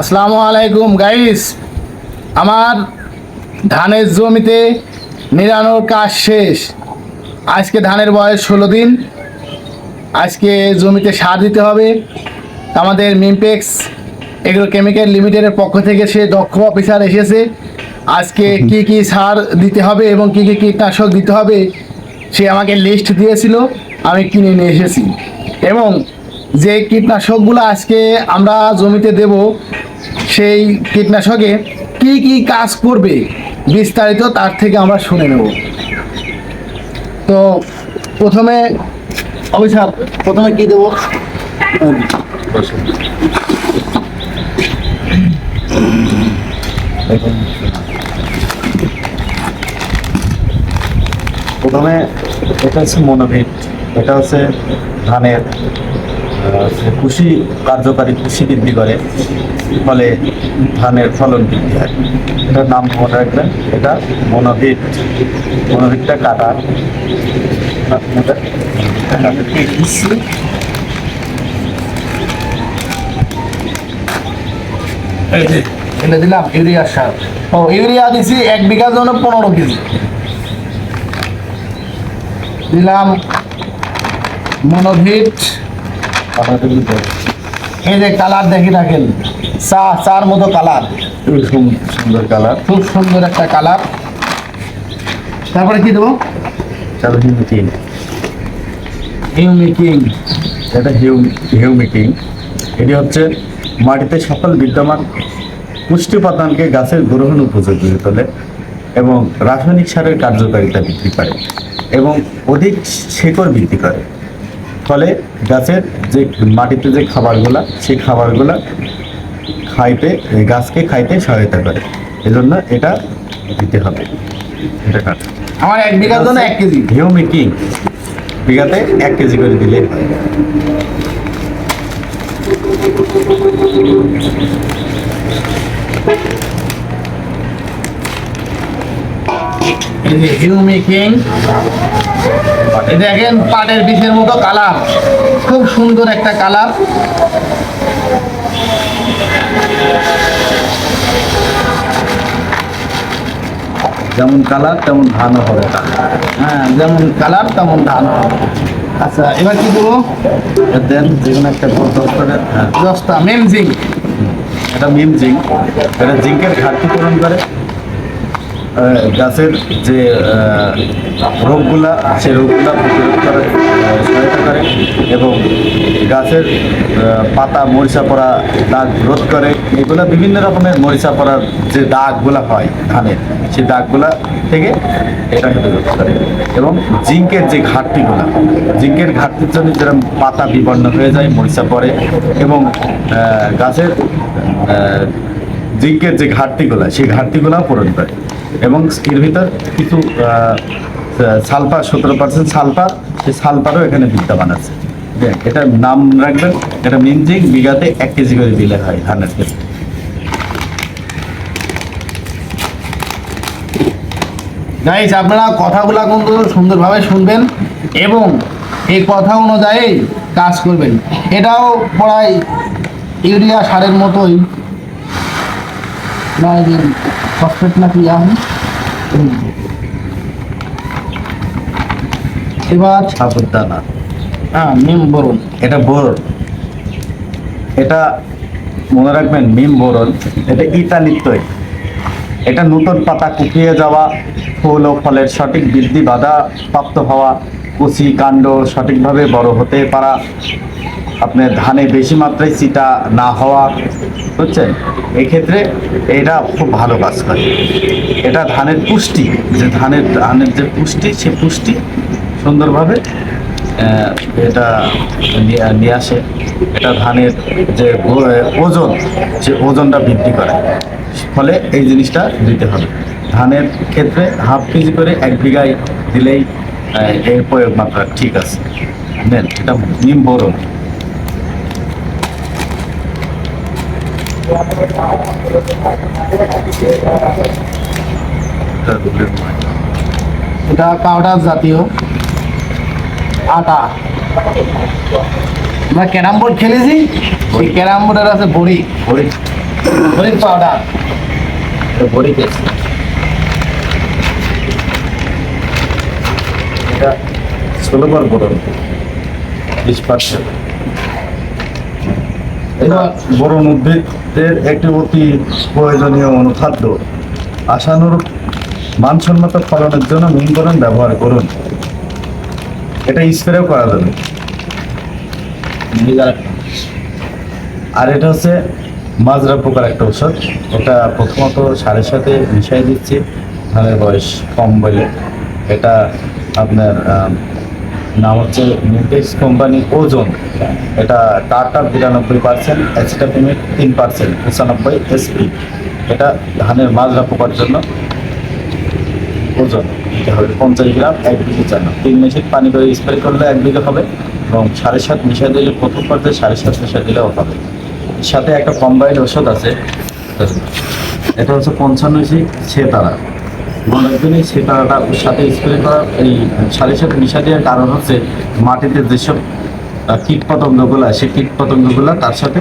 আসসালামু আলাইকুম গাইস আমার ধানের জমিতে নিরানোর কাজ শেষ। আজকে ধানের বয়স ষোলো দিন। আজকে জমিতে সার দিতে হবে। আমাদের মিমপেক্স এগ্রো কেমিক্যাল লিমিটেডের পক্ষ থেকে সে দক্ষ অফিসার এসেছে। আজকে কি কি সার দিতে হবে এবং কি কি কীটনাশক দিতে হবে সে আমাকে লিস্ট দিয়েছিল। আমি কিনে নিয়ে এসেছি। এবং যে কীটনাশকগুলো আজকে আমরা জমিতে দেব, সেই কীটনাশকে কি কি কাজ করবে বিস্তারিত তার থেকে আমরা শুনে নেব। তো প্রথমে অভিশাপ প্রথমে কি দেবো? প্রথমে এটা হচ্ছে মনোভিট, এটা হচ্ছে ধানের কুশি কার্যকারী কৃষি বৃদ্ধি করে, ফলে ধানের ফলন বৃদ্ধি হয়। এটার নাম মনে রাখবেন, এটা মনোভিট মনোভিটটা কাটা। এটা দিলাম ইউরিয়া সার। ও, ইউরিয়া এক জন্য পনেরো দিলাম মনোভিট। এই যে কালার দেখি রাখেন। চা চার মতো কালার। সুন্দর কালার। খুব সুন্দর একটা কালার। তারপরে কি দেবো? তারপর হিউমিটিন ইউমিকিং এটা হিউ হিউমিটিং এটি হচ্ছে মাটিতে সকল বিদ্যমান পুষ্টি উপাদানকে গাছের গ্রহণ উপযোগী তোলে এবং রাসায়নিক সারের কার্যকারিতা বৃদ্ধি করে এবং অধিক শেকড় বৃদ্ধি করে। ফলে গাছের যে মাটিতে যে খাবারগুলা সেই খাবারগুলা খাইতে গাছকে খাইতে সহায়তা করে। এজন্য এটা দিতে হবে। এটা কাটা আমার এক বিঘার জন্য এক কেজি। হিউমিকিং বিঘাতে এক কেজি করে দিলে হয়। এই যে হিউমিকিং এই দেখেন পাটের বিষের মতো কালার। খুব সুন্দর একটা কালার। যেমন কালার তেমন ধান হবে। হ্যাঁ যেমন কালার তেমন ধান হবে। আচ্ছা এবার কি দেবো দেন যে কোনো একটা হ্যাঁ। দশটা মেমজিং এটা মিম জিঙ্ক। এটা জিঙ্কের ঘাটতি পূরণ করে। গাছের যে রোগগুলা, সেই রোগগুলা প্রতিরোধ করে সহায়তা করে এবং গাছের পাতা, মরিচা পড়া, দাগ রোধ করে, এগুলা বিভিন্ন রকমের মরিচা পড়ার যে দাগগুলা হয় ধানের সেই দাগগুলা থেকে এটা হেফাজত করে। এবং জিঙ্কের যে ঘাটতিগুলা, জিঙ্কের ঘাটতির জন্য যেরকম পাতা বিবর্ণ হয়ে যায়, মরিচা পড়ে এবং গাছের জিঙ্কের যে ঘাটতিগুলো, সেই ঘাটতিগুলো পূরণ করে। এবং এর ভিতর কিছু সালফার সতেরো পার্সেন্ট সালফার সেই সালফারও এখানে বিদ্যমান আছে। এটার নাম রাখবেন, এটা মিন জিঙ্ক, বিঘাতে এক কেজি করে দিলে হয় ধানের ক্ষেত্রে গাইজ আপনারা কথাগুলো কিন্তু সুন্দরভাবে শুনবেন এবং এই কথা অনুযায়ী কাজ করবেন। এটাও প্রায় ইউরিয়া সারের মতোই। না এই ফসফেট নাকি আম এবার সাবধানা হ্যাঁ নিম বরুন এটা বোরন এটা মনে রাখবেন মিম বোরন এটা ইতালির তৈরি এটা নতুন পাতা কুকিয়ে যাওয়া ফুল ও ফলের সঠিক বৃদ্ধি বাধা প্রাপ্ত হওয়া কুচি কাণ্ড সঠিকভাবে বড় হতে পারা। আপনার ধানে বেশি মাত্রায় চিটা না হওয়া, বুঝছেন? এক্ষেত্রে এটা খুব ভালো কাজ করে। এটা ধানের পুষ্টি, যে ধানের ধানের যে পুষ্টি, সে পুষ্টি সুন্দরভাবে এটা নিয়ে আসে। এটা ধানের যে ওজন, সে ওজনটা বৃদ্ধি করে। ফলে এই জিনিসটা দিতে হবে। ধানের ক্ষেত্রে হাফ কেজি করে এক বিঘায় দিলেই এর প্রয়োগ মাত্রা ঠিক আছে। নেন, এটা নিম বোরন। এটা পাউডার জাতীয়। আটা। আমরা ক্যারাম বোর্ড খেলেছি ওই ক্যারাম বোর্ডের আছে বড়ি। ওই হরিণ পাউডার। বরিক অ্যাসিড এটা ষোলো বার বোরন বিশ পার্সেন্ট। এটা বোরন উদ্ভিদের একটি অতি প্রয়োজনীয় অনুখাদ্য। আশানুরূপ মানসম্মত ফলনের জন্য মিন বোরন ব্যবহার করুন। এটা স্প্রেও করা যাবে। আর এটা হচ্ছে মাজরা পোকার একটা ওষুধ এটা প্রথমত সারের সাথে মিশাই দিচ্ছি। ধানের বয়স কম বলে। এটা আপনার নাম হচ্ছে নিউটেক্স কোম্পানি ওজন এটা টাটা বিরানব্বই পার্সেন্ট অ্যাসিটাপিমেট তিন পার্সেন্ট, পঁচানব্বই এসপি এটা ধানের মাজরা পোকার জন্য ওজন, এটা হবে পঞ্চাশ গ্রাম, এক বিঘে চান্ন তিন মেশিন পানি করে স্প্রে করলে এক বিঘে হবে এবং সাড়ে সাত মিশা দিলে প্রথম পর্যায়ে সাড়ে সাত মিশা দিলেও হবে। সাথে একটা কম্বাইন্ড ওষুধ আছে। এটা হচ্ছে পঞ্চান্ন ইঞ্চি ছেতারা মনে রাখবেন এই ছেতারাটা ওর সাথে স্প্রে করা এই সাড়ে সাথে মিশা দেওয়ার কারণ হচ্ছে মাটিতে যেসব কীট পতঙ্গগুলো সেই কীট পতঙ্গগুলো তার সাথে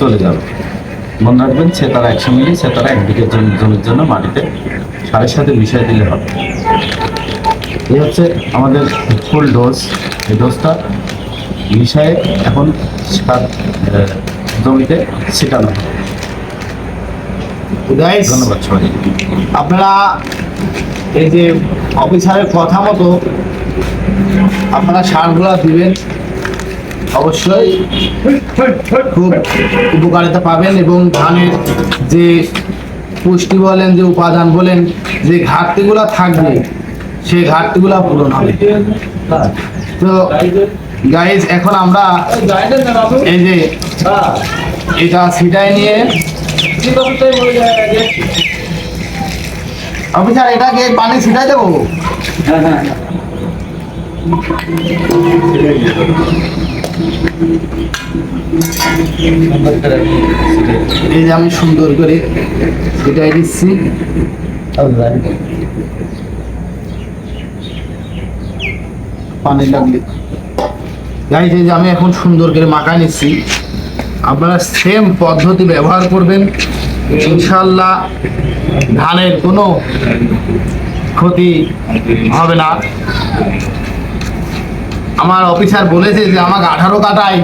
চলে যাবে। মনে রাখবেন ছেতারা একশো মিলি ছেতারা এক বিঘের জমি জমির জন্য মাটিতে সারের সাথে মিশিয়ে দিলে হবে। এই হচ্ছে আমাদের ফুল ডোজ এই ডোজটা মিশায়ে এখন সার জমিতে ছিটানো হবে। ধন্যবাদ সবাই আপনারা এই যে অফিসারের কথা মতো আপনারা সারগুলো দিবেন। অবশ্যই খুব উপকারিতা পাবেন এবং ধানের যে পুষ্টি বলেন, যে উপাদান বলেন, যে ঘাটতিগুলো থাকবে সেই ঘাটতিগুলো পূরণ হবে। তো গাইজ এখন আমরা এই যে এটা সিটাই নিয়ে অফিসার এটাকে পানি ছিটাই দেবো? এই যে আমি সুন্দর করে ছিটাই দিচ্ছি। পানি লাগলে। গাইজ এই যে আমি এখন সুন্দর করে মাখাই নিচ্ছি। আপনারা সেম পদ্ধতি ব্যবহার করবেন। ইনশাল্লাহ ধানের কোনো ক্ষতি হবে না। আমার অফিসার বলেছে যে আমাকে আঠারো কাটায়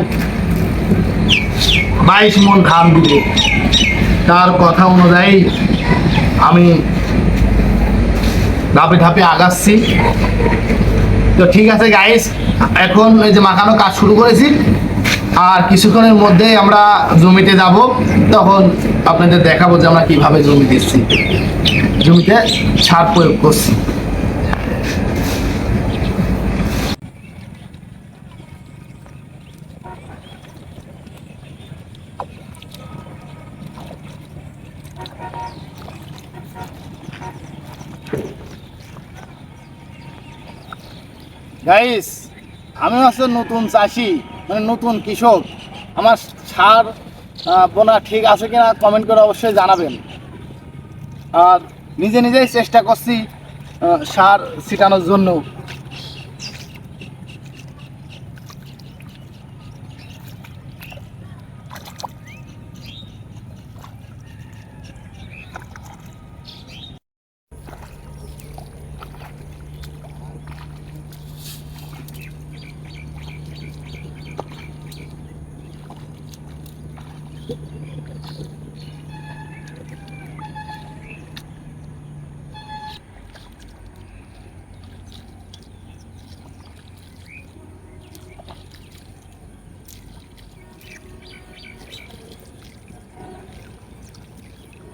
বাইশ মন ধান দিবে। তার কথা অনুযায়ী আমি ধাপে ধাপে আগাচ্ছি। তো ঠিক আছে গাইস এখন এই যে মাখানো কাজ শুরু করেছি। আর কিছুক্ষণের মধ্যে আমরা জমিতে যাব, তখন আপনাদের দেখাবো যে আমরা কীভাবে জমি দিচ্ছি। জমিতে সার প্রয়োগ করছি। আমি হচ্ছে নতুন চাষি। মানে নতুন কৃষক, আমার সার বোনা ঠিক আছে কিনা কমেন্ট করে অবশ্যই জানাবেন। আর নিজে নিজেই চেষ্টা করছি সার ছিটানোর জন্য।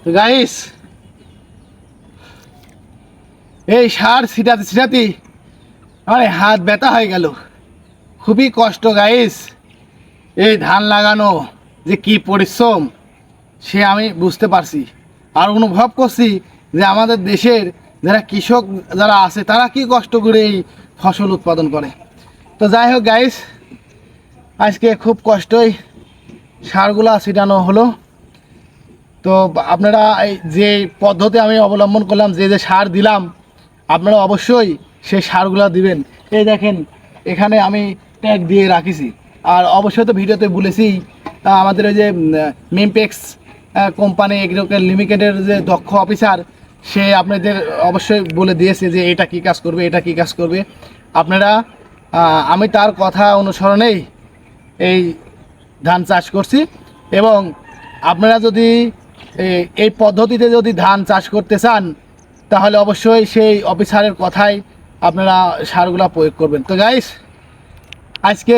তো গাইস এই সার ছিটাতে ছিটাতে আরে হাত ব্যথা হয়ে গেল। খুবই কষ্ট গাইস এই ধান লাগানো যে কি পরিশ্রম, সে আমি বুঝতে পারছি। আর অনুভব করছি যে আমাদের দেশের যারা কৃষক যারা আছে, তারা কি কষ্ট করে এই ফসল উৎপাদন করে। তো যাই হোক গাইস আজকে খুব কষ্টই সারগুলা ছিটানো হলো। তো আপনারা যে পদ্ধতি আমি অবলম্বন করলাম, যে যে সার দিলাম, আপনারা অবশ্যই সেই সারগুলো দিবেন। এই দেখেন, এখানে আমি ট্যাগ দিয়ে রাখিছি। আর অবশ্যই তো ভিডিওতে বলেছি আমাদের ওই যে মেমপেক্স কোম্পানি এগ্রিকেল লিমিটেডের যে দক্ষ অফিসার সে আপনাদের অবশ্যই বলে দিয়েছে যে এটা কি কাজ করবে, এটা কি কাজ করবে। আপনারা আমি তার কথা অনুসরণেই এই ধান চাষ করছি। এবং আপনারা যদি এই পদ্ধতিতে যদি ধান চাষ করতে চান, তাহলে অবশ্যই সেই অফিসারের কথাই আপনারা সারগুলা প্রয়োগ করবেন। তো গাইস আজকে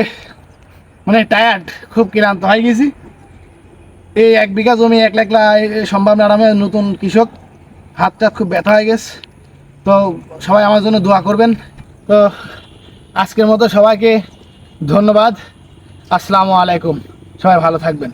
মানে টায়ার্ড খুব ক্লান্ত হয়ে গেছি। এই এক বিঘা জমি এক লাখ সম্ভাবনা আরামে নতুন কৃষক, হাতটা খুব ব্যথা হয়ে গেছে। তো সবাই আমার জন্য দোয়া করবেন। তো আজকের মতো সবাইকে ধন্যবাদ। আসসালামু আলাইকুম। সবাই ভালো থাকবেন।